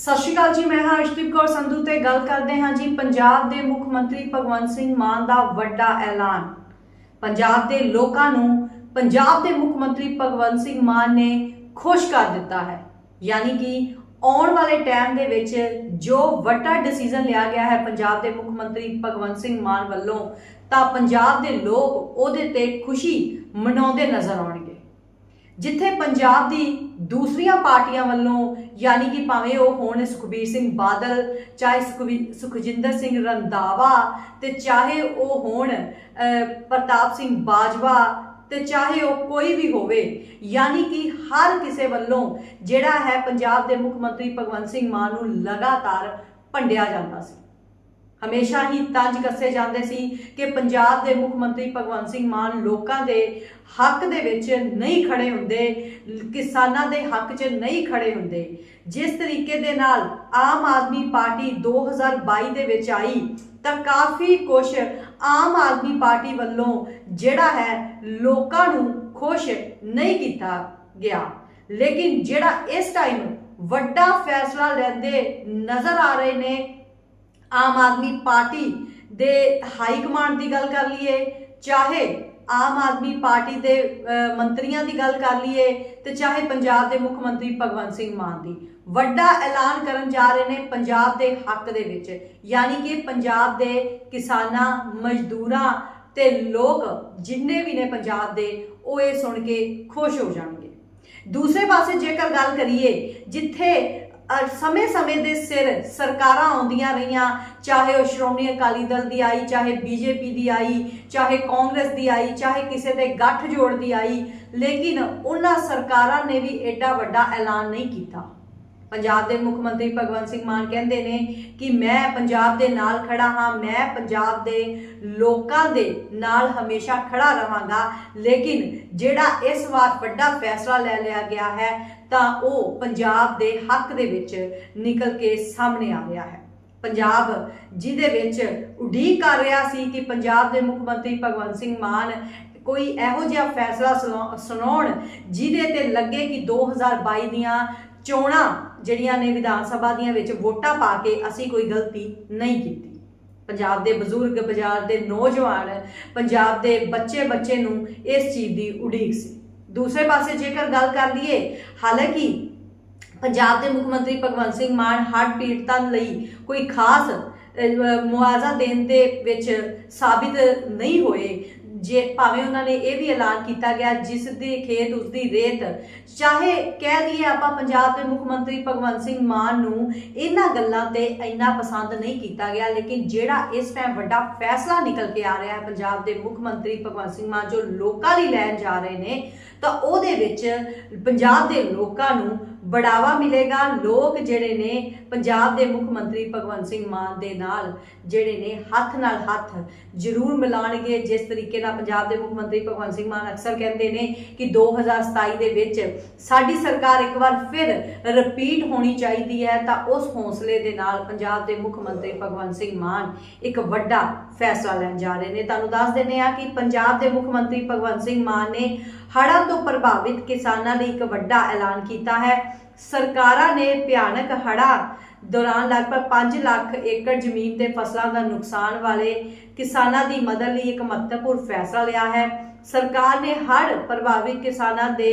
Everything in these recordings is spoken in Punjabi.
ਸਤਿ ਸ਼੍ਰੀ ਅਕਾਲ ਜੀ, ਮੈਂ ਹਾਂ ਅਰਸ਼ਦੀਪ ਕੌਰ ਸੰਧੂ ਤੇ ਗੱਲ ਕਰਦੇ ਹਾਂ ਜੀ ਪੰਜਾਬ ਦੇ ਮੁੱਖ ਮੰਤਰੀ ਭਗਵੰਤ ਸਿੰਘ ਮਾਨ ਦਾ ਵੱਡਾ ਐਲਾਨ। ਪੰਜਾਬ ਦੇ ਲੋਕਾਂ ਨੂੰ ਪੰਜਾਬ ਦੇ ਮੁੱਖ ਮੰਤਰੀ ਭਗਵੰਤ ਸਿੰਘ ਮਾਨ ਨੇ ਖੁਸ਼ ਕਰ ਦਿੱਤਾ ਹੈ। ਯਾਨੀ ਕਿ ਆਉਣ ਵਾਲੇ ਟਾਈਮ ਦੇ ਵਿੱਚ ਜੋ ਵੱਡਾ ਡਿਸੀਜਨ ਲਿਆ ਗਿਆ ਹੈ ਪੰਜਾਬ ਦੇ ਮੁੱਖ ਮੰਤਰੀ ਭਗਵੰਤ ਸਿੰਘ ਮਾਨ ਵੱਲੋਂ, ਤਾਂ ਪੰਜਾਬ ਦੇ ਲੋਕ ਉਹਦੇ ਤੇ ਖੁਸ਼ੀ ਮਨਾਉਂਦੇ ਨਜ਼ਰ ਆਉਣਗੇ। ਜਿੱਥੇ ਪੰਜਾਬ ਦੀ ਦੂਸਰੀਆਂ ਪਾਰਟੀਆਂ ਵੱਲੋਂ ਯਾਨੀ ਕਿ ਭਾਵੇਂ ਉਹ ਹੋਣ ਸੁਖਬੀਰ ਸਿੰਘ ਬਾਦਲ, ਚਾਹੇ ਸੁਖਵੀ- ਸੁਖਜਿੰਦਰ ਸਿੰਘ ਰੰਧਾਵਾ ਤੇ ਚਾਹੇ ਉਹ ਹੋਣ ਪ੍ਰਤਾਪ ਸਿੰਘ ਬਾਜਵਾ ਤੇ ਚਾਹੇ ਉਹ ਕੋਈ ਵੀ ਹੋਵੇ, ਯਾਨੀ ਕਿ ਹਰ ਕਿਸੇ ਵੱਲੋਂ ਜਿਹੜਾ ਹੈ ਪੰਜਾਬ ਦੇ ਮੁੱਖ ਮੰਤਰੀ ਭਗਵੰਤ ਸਿੰਘ ਮਾਨ ਨੂੰ ਲਗਾਤਾਰ ਭੰਡਿਆ ਜਾਂਦਾ ਸੀ। ਹਮੇਸ਼ਾ ਹੀ ਤੰਜ ਕੱਸੇ ਜਾਂਦੇ ਸੀ ਕਿ ਪੰਜਾਬ ਦੇ ਮੁੱਖ ਮੰਤਰੀ ਭਗਵੰਤ ਸਿੰਘ ਮਾਨ ਲੋਕਾਂ ਦੇ ਹੱਕ ਦੇ ਵਿੱਚ ਨਹੀਂ ਖੜੇ ਹੁੰਦੇ, ਕਿਸਾਨਾਂ ਦੇ ਹੱਕ 'ਚ ਨਹੀਂ ਖੜੇ ਹੁੰਦੇ। ਜਿਸ ਤਰੀਕੇ ਦੇ ਨਾਲ ਆਮ ਆਦਮੀ ਪਾਰਟੀ 2022 ਦੇ ਵਿੱਚ ਆਈ, ਤਾਂ ਕਾਫੀ ਕੁਝ ਆਮ ਆਦਮੀ ਪਾਰਟੀ ਵੱਲੋਂ ਜਿਹੜਾ ਹੈ ਲੋਕਾਂ ਨੂੰ ਖੁਸ਼ ਨਹੀਂ ਕੀਤਾ ਗਿਆ। ਲੇਕਿਨ ਜਿਹੜਾ ਇਸ ਟਾਈਮ ਵੱਡਾ ਫੈਸਲਾ ਲੈਂਦੇ ਨਜ਼ਰ ਆ ਰਹੇ ਨੇ ਆਮ ਆਦਮੀ ਪਾਰਟੀ ਦੇ ਹਾਈ ਕਮਾਂਡ ਦੀ ਗੱਲ ਕਰ ਲਈਏ, ਚਾਹੇ ਆਮ ਆਦਮੀ ਪਾਰਟੀ ਦੇ ਮੰਤਰੀਆਂ ਦੀ ਗੱਲ ਕਰ ਲਈਏ ਤੇ ਚਾਹੇ ਪੰਜਾਬ ਦੇ ਮੁੱਖ ਮੰਤਰੀ ਭਗਵੰਤ ਸਿੰਘ ਮਾਨ ਦੀ। ਵੱਡਾ ਐਲਾਨ ਕਰਨ ਜਾ ਰਹੇ ਨੇ ਪੰਜਾਬ ਦੇ ਹੱਕ ਦੇ ਵਿੱਚ, ਯਾਨੀ ਕਿ ਪੰਜਾਬ ਦੇ ਕਿਸਾਨਾਂ, ਮਜ਼ਦੂਰਾਂ ਤੇ ਲੋਕ ਜਿੰਨੇ ਵੀ ਨੇ ਪੰਜਾਬ ਦੇ, ਉਹ ਇਹ ਸੁਣ ਕੇ ਖੁਸ਼ ਹੋ ਜਾਣਗੇ। ਦੂਸਰੇ ਪਾਸੇ ਜੇਕਰ ਗੱਲ ਕਰੀਏ, ਜਿੱਥੇ ਸਮੇਂ-ਸਮੇਂ ਦੇ ਸਿਰ ਸਰਕਾਰਾਂ ਆਉਂਦੀਆਂ ਰਹੀਆਂ, ਚਾਹੇ ਉਹ ਸ਼੍ਰੋਮਣੀ ਅਕਾਲੀ ਦਲ ਦੀ ਆਈ, ਚਾਹੇ ਬੀਜੇਪੀ ਦੀ ਆਈ, ਚਾਹੇ ਕਾਂਗਰਸ ਦੀ ਆਈ, ਚਾਹੇ ਕਿਸੇ ਦੇ ਗੱਠ ਜੋੜ ਦੀ ਆਈ, ਲੇਕਿਨ ਉਹਨਾਂ ਸਰਕਾਰਾਂ ਨੇ ਵੀ ਐਡਾ ਵੱਡਾ ਐਲਾਨ ਨਹੀਂ ਕੀਤਾ। ਪੰਜਾਬ ਦੇ ਮੁੱਖ ਮੰਤਰੀ ਭਗਵੰਤ ਸਿੰਘ ਮਾਨ ਕਹਿੰਦੇ ਨੇ ਕਿ ਮੈਂ ਪੰਜਾਬ ਦੇ ਨਾਲ ਖੜਾ ਹਾਂ, ਮੈਂ ਪੰਜਾਬ ਦੇ ਲੋਕਾਂ ਦੇ ਨਾਲ ਹਮੇਸ਼ਾ ਖੜਾ ਰਹਾਂਗਾ। ਲੇਕਿਨ ਜਿਹੜਾ ਇਸ ਵਾਰ ਵੱਡਾ ਫੈਸਲਾ ਲੈ ਲਿਆ ਗਿਆ ਹੈ, ਤਾਂ ਉਹ ਪੰਜਾਬ ਦੇ ਹੱਕ ਦੇ ਵਿੱਚ ਨਿਕਲ ਕੇ ਸਾਹਮਣੇ ਆ ਰਿਹਾ ਹੈ। ਪੰਜਾਬ ਜਿਹਦੇ ਵਿੱਚ ਉਡੀਕ ਕਰ ਰਿਹਾ ਸੀ ਕਿ ਪੰਜਾਬ ਦੇ ਮੁੱਖ ਮੰਤਰੀ ਭਗਵੰਤ ਸਿੰਘ ਮਾਨ ਕੋਈ ਇਹੋ ਜਿਹਾ ਫੈਸਲਾ ਸੁਣਾ- ਸੁਣਾਉਣ ਜਿਹਦੇ ਤੇ ਲੱਗੇ ਕਿ 2022 ਦੀਆਂ ਚੋਣਾਂ ਜਿਹੜੀਆਂ ਨੇ ਵਿਧਾਨ ਸਭਾ ਦੀਆਂ ਵਿੱਚ ਵੋਟਾਂ ਪਾ ਕੇ ਅਸੀਂ ਕੋਈ ਗਲਤੀ ਨਹੀਂ ਕੀਤੀ। ਪੰਜਾਬ ਦੇ ਬਜ਼ੁਰਗ, ਪੰਜਾਬ ਦੇ ਨੌਜਵਾਨ, ਪੰਜਾਬ ਦੇ ਬੱਚੇ ਬੱਚੇ ਨੂੰ ਇਸ ਚੀਜ਼ ਦੀ ਉਡੀਕ ਸੀ। ਦੂਸਰੇ ਪਾਸੇ ਜੇਕਰ ਗੱਲ ਕਰ ਲਈਏ, ਹਾਲਾਂਕਿ ਪੰਜਾਬ ਦੇ ਮੁੱਖ ਮੰਤਰੀ ਭਗਵੰਤ ਸਿੰਘ ਮਾਨ ਹੜ੍ਹ ਪੀੜਤਾਂ ਲਈ ਕੋਈ ਖਾਸ ਮੁਆਵਜ਼ਾ ਦੇਣ ਦੇ ਵਿੱਚ ਸਾਬਿਤ ਨਹੀਂ ਹੋਏ ਜੇ ਭਾਵੇਂ ਉਹਨਾਂ ਨੇ ਇਹ ਵੀ ਐਲਾਨ ਕੀਤਾ ਗਿਆ ਜਿਸ ਦੇ ਖੇਤ ਉਸ ਦੀ ਰੇਤ, ਚਾਹੇ ਕਹਿ ਦਈਏ ਆਪਾਂ ਪੰਜਾਬ ਦੇ ਮੁੱਖ ਮੰਤਰੀ ਭਗਵੰਤ ਸਿੰਘ ਮਾਨ ਨੂੰ ਇਹਨਾਂ ਗੱਲਾਂ ਤੇ ਇੰਨਾ ਪਸੰਦ ਨਹੀਂ ਕੀਤਾ ਗਿਆ, ਲੇਕਿਨ ਜਿਹੜਾ ਇਸ ਟਾਈਮ ਵੱਡਾ ਫੈਸਲਾ ਨਿਕਲ ਕੇ ਆ ਰਿਹਾ ਹੈ ਪੰਜਾਬ ਦੇ ਮੁੱਖ ਮੰਤਰੀ ਭਗਵੰਤ ਸਿੰਘ ਮਾਨ ਜੋ ਲੋਕਾਂ ਲਈ ਲੈਣ ਜਾ ਰਹੇ ਨੇ, ਤਾਂ ਉਹਦੇ ਵਿੱਚ ਪੰਜਾਬ ਦੇ ਲੋਕਾਂ ਨੂੰ ਬੜਾਵਾ ਮਿਲੇਗਾ। ਲੋਕ ਜਿਹੜੇ ਨੇ ਪੰਜਾਬ ਦੇ ਮੁੱਖ ਮੰਤਰੀ ਭਗਵੰਤ ਸਿੰਘ ਮਾਨ ਦੇ ਨਾਲ, ਜਿਹੜੇ ਨੇ ਹੱਥ ਨਾਲ ਹੱਥ ਜ਼ਰੂਰ ਮਿਲਾਣਗੇ ਜਿਸ ਤਰੀਕੇ ਨਾਲ ਪੰਜਾਬ ਦੇ ਮੁੱਖ ਮੰਤਰੀ ਭਗਵੰਤ ਸਿੰਘ ਮਾਨ ਅਕਸਰ ਕਹਿੰਦੇ ਨੇ ਕਿ 2027 ਦੇ ਵਿੱਚ ਸਾਡੀ ਸਰਕਾਰ ਇੱਕ ਵਾਰ ਫਿਰ ਰਿਪੀਟ ਹੋਣੀ ਚਾਹੀਦੀ ਹੈ, ਤਾਂ ਉਸ ਹੌਸਲੇ ਦੇ ਨਾਲ ਪੰਜਾਬ ਦੇ ਮੁੱਖ ਮੰਤਰੀ ਭਗਵੰਤ ਸਿੰਘ ਮਾਨ ਇੱਕ ਵੱਡਾ ਫੈਸਲਾ ਲੈਣ ਜਾ ਰਹੇ ਨੇ। ਤੁਹਾਨੂੰ ਦੱਸ ਦਿੰਦੇ ਆ ਕਿ ਪੰਜਾਬ ਦੇ ਮੁੱਖ ਮੰਤਰੀ ਭਗਵੰਤ ਸਿੰਘ ਮਾਨ ਨੇ ਹੜ੍ਹਾਂ ਤੋਂ ਪ੍ਰਭਾਵਿਤ ਕਿਸਾਨਾਂ ਲਈ ਇੱਕ ਵੱਡਾ ਐਲਾਨ ਕੀਤਾ ਹੈ। ਸਰਕਾਰਾਂ ਨੇ ਭਿਆਨਕ ਹੜ੍ਹਾਂ ਦੌਰਾਨ ਲਗਭਗ 5 ਲੱਖ ਏਕੜ ਜ਼ਮੀਨ ਤੇ ਫਸਲਾਂ ਦਾ ਨੁਕਸਾਨ ਵਾਲੇ ਕਿਸਾਨਾਂ ਦੀ ਮਦਦ ਲਈ ਇੱਕ ਮਹੱਤਵਪੂਰਨ ਫੈਸਲਾ ਲਿਆ ਹੈ। ਸਰਕਾਰ ਨੇ ਹੜ੍ਹ ਪ੍ਰਭਾਵਿਤ ਕਿਸਾਨਾਂ ਦੇ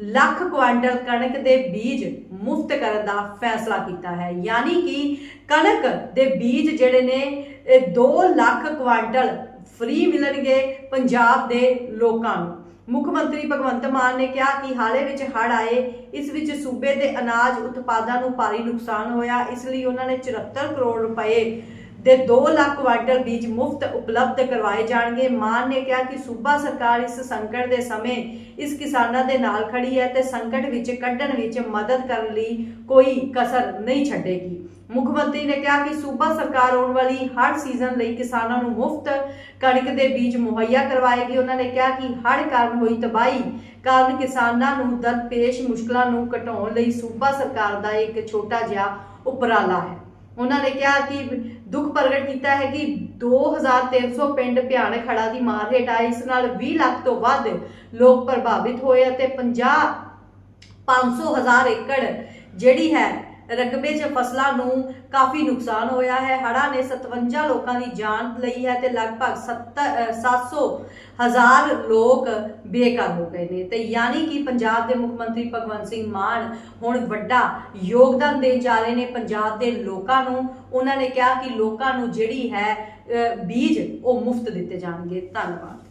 ਲੱਖ ਕੁਆਂਟਲ ਕਣਕ ਦੇ ਬੀਜ ਮੁਫਤ ਕਰਨ ਦਾ ਫੈਸਲਾ ਕੀਤਾ ਹੈ। ਯਾਨੀ ਕਿ ਕਣਕ ਦੇ ਬੀਜ ਜਿਹੜੇ ਨੇ, ਇਹ 2 ਲੱਖ ਕੁਆਂਟਲ ਫ੍ਰੀ ਮਿਲਣਗੇ ਪੰਜਾਬ ਦੇ ਲੋਕਾਂ ਨੂੰ। ਮੁੱਖ ਮੰਤਰੀ ਭਗਵੰਤ ਮਾਨ ਨੇ ਕਿਹਾ ਕਿ ਹਾਲੇ ਵਿੱਚ ਹੜ੍ਹ ਆਏ, ਇਸ ਵਿੱਚ ਸੂਬੇ ਦੇ ਅਨਾਜ ਉਤਪਾਦਾਂ ਨੂੰ ਭਾਰੀ ਨੁਕਸਾਨ ਹੋਇਆ, ਇਸ ਲਈ ਉਹਨਾਂ ਨੇ 74 ਕਰੋੜ ਰੁਪਏ ਦੇ 2 ਲੱਖ ਕੁਆਂਟਲ ਬੀਜ ਮੁਫਤ ਉਪਲਬਧ ਕਰਵਾਏ ਜਾਣਗੇ। ਮਾਨ ਨੇ ਕਿਹਾ ਕਿ ਸੂਬਾ ਸਰਕਾਰ ਇਸ ਸੰਕਟ ਦੇ ਸਮੇਂ ਇਸ ਕਿਸਾਨਾਂ ਦੇ ਨਾਲ ਖੜੀ ਹੈ ਤੇ ਸੰਕਟ ਵਿੱਚ ਕੱਢਣ ਵਿੱਚ ਮਦਦ ਕਰਨ ਲਈ ਕੋਈ ਕਸਰ ਨਹੀਂ ਛੱਡੇਗੀ। ਮੁੱਖ ਮੰਤਰੀ ਨੇ ਕਿਹਾ ਕਿ ਸੂਬਾ ਸਰਕਾਰ ਆਉਣ ਵਾਲੀ ਹਰ ਸੀਜ਼ਨ ਲਈ ਕਿਸਾਨਾਂ ਨੂੰ ਮੁਫਤ ਕਣਕ ਦੇ ਬੀਜ ਮੁਹੱਈਆ ਕਰਵਾਏਗੀ। ਉਹਨਾਂ ਨੇ ਕਿਹਾ ਕਿ ਹੜ੍ਹ ਕਾਰਨ ਹੋਈ ਤਬਾਹੀ ਕਾਰਨ ਕਿਸਾਨਾਂ ਨੂੰ ਦਰਪੇਸ਼ ਮੁਸ਼ਕਲਾਂ ਨੂੰ ਘਟਾਉਣ ਲਈ ਸੂਬਾ ਸਰਕਾਰ ਦਾ ਇੱਕ ਛੋਟਾ ਜਿਹਾ ਉਪਰਾਲਾ ਹੈ। ਉਹਨਾਂ ਨੇ ਕਿਹਾ ਕਿ ਦੁੱਖ ਪ੍ਰਗਟ ਕੀਤਾ ਹੈ ਕਿ 2300 ਪਿੰਡ ਭਿਆਨਕ ਹੜ੍ਹਾਂ ਦੀ ਮਾਰ ਹੇਠ ਆਏ। ਇਸ ਨਾਲ 20 ਲੱਖ ਤੋਂ ਵੱਧ ਲੋਕ ਪ੍ਰਭਾਵਿਤ ਹੋਏ ਅਤੇ 50 500 ਹਜ਼ਾਰ ਏਕੜ ਜਿਹੜੀ ਹੈ ਰਕਬੇ 'ਚ ਫਸਲਾਂ ਨੂੰ ਕਾਫੀ ਨੁਕਸਾਨ ਹੋਇਆ ਹੈ। ਹੜ੍ਹਾਂ ਨੇ 57 ਲੋਕਾਂ ਦੀ ਜਾਨ ਲਈ ਹੈ ਤੇ ਲਗਭਗ 70 ਅ, 700 ਹਜ਼ਾਰ ਲੋਕ ਬੇਘਰ ਹੋ ਗਏ ਨੇ। ਤੇ ਯਾਨੀ ਕਿ ਪੰਜਾਬ ਦੇ ਮੁੱਖ ਮੰਤਰੀ ਭਗਵੰਤ ਸਿੰਘ ਮਾਨ ਹੁਣ ਵੱਡਾ ਯੋਗਦਾਨ ਦੇਣ ਜਾ ਰਹੇ ਨੇ। ਪੰਜਾਬ ਦੇ ਲੋਕਾਂ ਨੂੰ, ਉਹਨਾਂ ਨੇ ਕਿਹਾ ਕਿ ਲੋਕਾਂ ਨੂੰ ਜਿਹੜੀ ਹੈ ਬੀਜ ਉਹ ਮੁਫਤ ਦਿੱਤੇ ਜਾਣਗੇ। ਧੰਨਵਾਦ।